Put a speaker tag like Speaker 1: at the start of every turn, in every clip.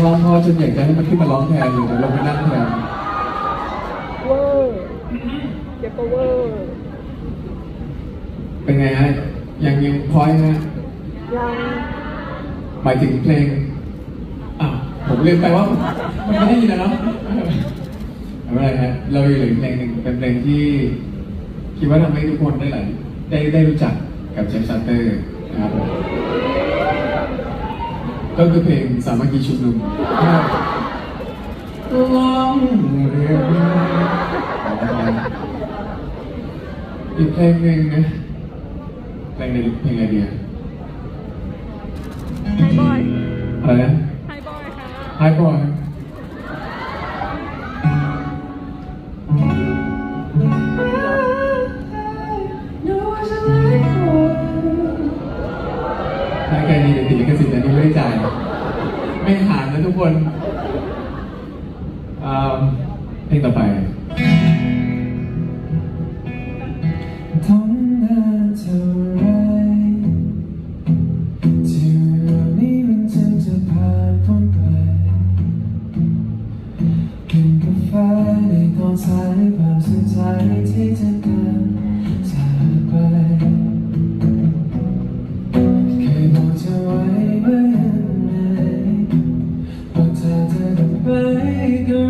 Speaker 1: น้องพ่อจนอยากจะให้มันขึ้นมาร้องแทนหรือเดี๋ยวลงไปนั่งแทน
Speaker 2: เวอร์เก็บเวอร์
Speaker 1: เป็นไงฮะยังยังพอยฮะ
Speaker 2: ยัง
Speaker 1: หมายถึงเพลงอะผมลืมไปว่ามันไม่ได้ยินนะเนาะไม่เป็นไรฮะเราอยู่เหลืออีกเพลงหนึ่งเป็นเพลงที่ คิดว่าทำให้ทุกคนได้หลายได้ได้รู้จักกับเจมส์ซัตเตอร์นะครับผม ก็คือเพลงสามัคคีชุมนุมล่องเรืออีกเพลงหนึ่งนะเพลงในเพลงอะไรดีอะ
Speaker 2: ไฮบอย
Speaker 1: อะไรนะ
Speaker 2: ไฮบอยค่ะ
Speaker 1: Hi boy ถ้าแค่นี้เดี๋ยวติดลิขสิทธิ์อันนี้ไม่ได้จ่าย ไม่หารนะทุกคนอ่าเพลงต่อไปทนนานเท่าไรที่เรื่องนี้มันจึงจะผ่านพ้นไปกินกาแฟในตอนสายผ่านสุดท้ายที่จะ ก็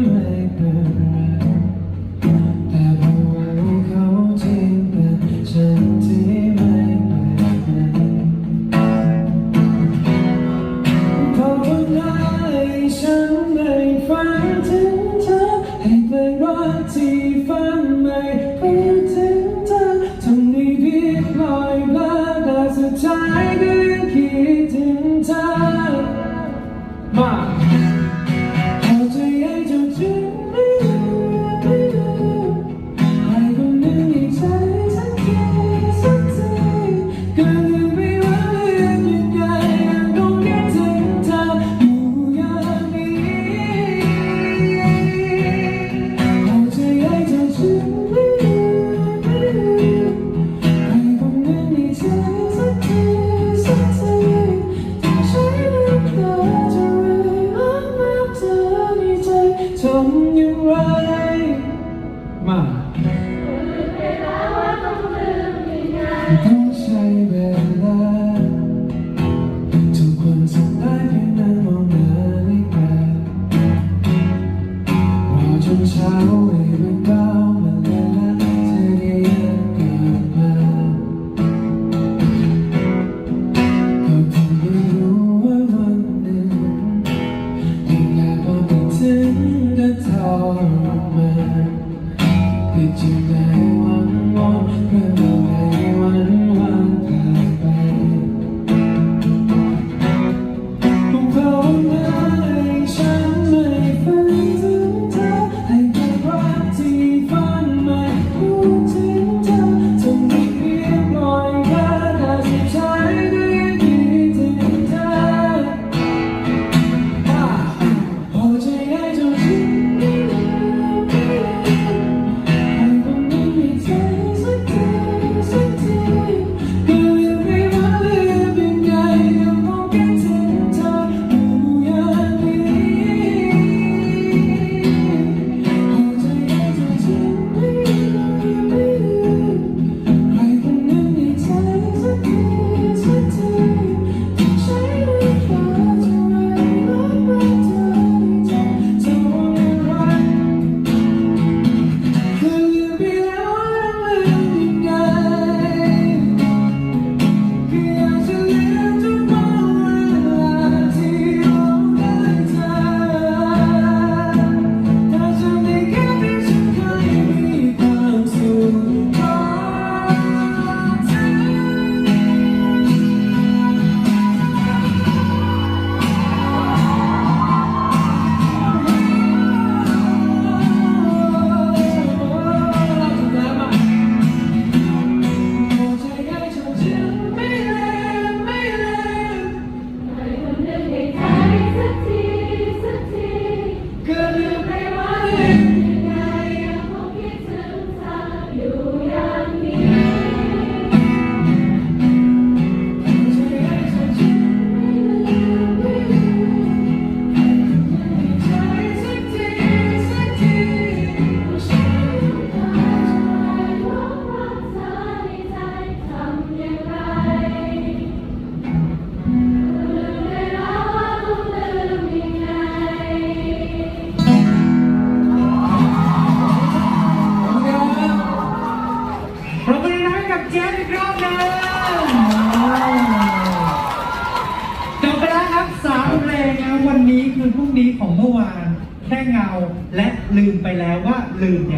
Speaker 1: มากือพรุ่งนี้ของ
Speaker 3: เมื่อวานแค่เงาและลืมไปแล้วว่าลืมเนี่ย